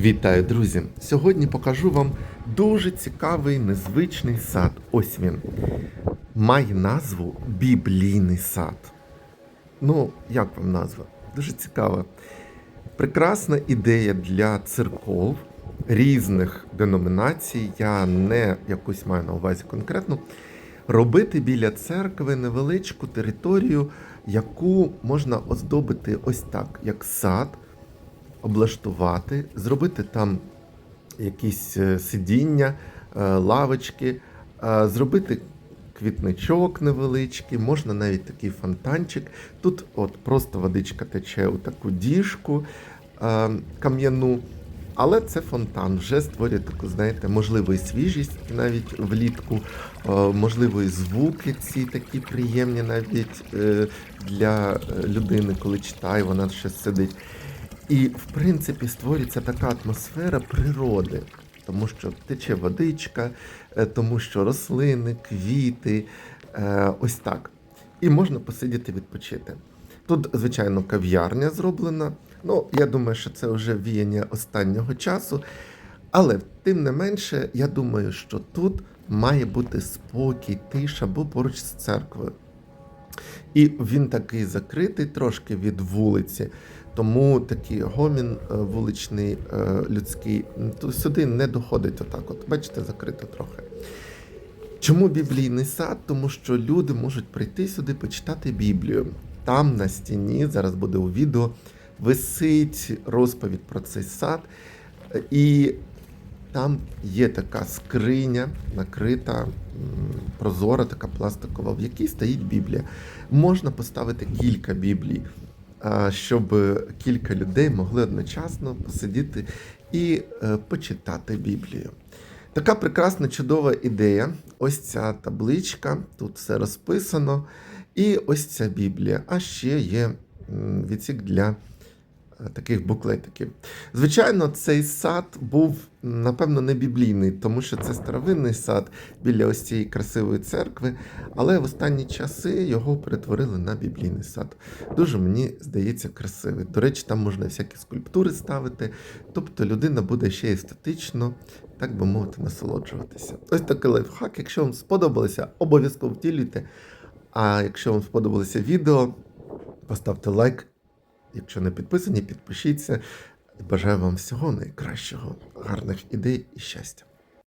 Вітаю, друзі! Сьогодні покажу вам дуже цікавий незвичний сад. Ось він. Має назву Біблійний сад. Ну, як вам назва? Дуже цікава. Прекрасна ідея для церков різних деномінацій. Я не якусь маю на увазі конкретну. Робити біля церкви невеличку територію, яку можна оздобити ось так, як сад облаштувати, зробити там якісь е, сидіння, е, лавочки, е, зробити квітничок невеличкий, можна навіть такий фонтанчик. Тут от просто водичка тече у таку діжку кам'яну. Але це фонтан вже створює таку, знаєте, можливо, і свіжість навіть влітку, можливо, і звуки ці такі приємні навіть для людини, коли читає, вона ще сидить. І, в принципі, створюється така атмосфера природи, тому що тече водичка, е, тому що рослини, квіти, е, ось так. І можна посидіти відпочити. Тут, звичайно, кав'ярня зроблена. Ну, я думаю, що це вже віяння останнього часу. Але тим не менше, я думаю, що тут має бути спокій, тиша, бо поруч з церквою. І він такий закритий трошки від вулиці, тому такий гомін е, вуличний е, людський сюди не доходить отак. От бачите, закрито трохи. Чому біблійний сад? Тому що люди можуть прийти сюди почитати Біблію. Там на стіні, зараз буде у відео, висить розповідь про цей сад. Е, І там є така скриня, накрита, прозора, така пластикова, в якій стоїть Біблія. Можна поставити кілька Біблій, щоб кілька людей могли одночасно посидіти і е, почитати Біблію. Така прекрасна, чудова ідея. Ось ця табличка, тут все розписано. І ось ця Біблія. А ще є відсік для таких буклетиків. Звичайно, цей сад був, напевно, не біблійний, тому що це старовинний сад біля ось цієї красивої церкви, але в останні часи його перетворили на біблійний сад. Дуже мені здається красивий. До речі, там можна всякі скульптури ставити, тобто людина буде ще естетично, так би мовити, насолоджуватися. Ось такий лайфхак. Якщо вам сподобалося, обов'язково втілюйте. А якщо вам сподобалося відео, поставте лайк. Якщо не підписані, підпишіться. Бажаю вам всього найкращого, гарних ідей і щастя.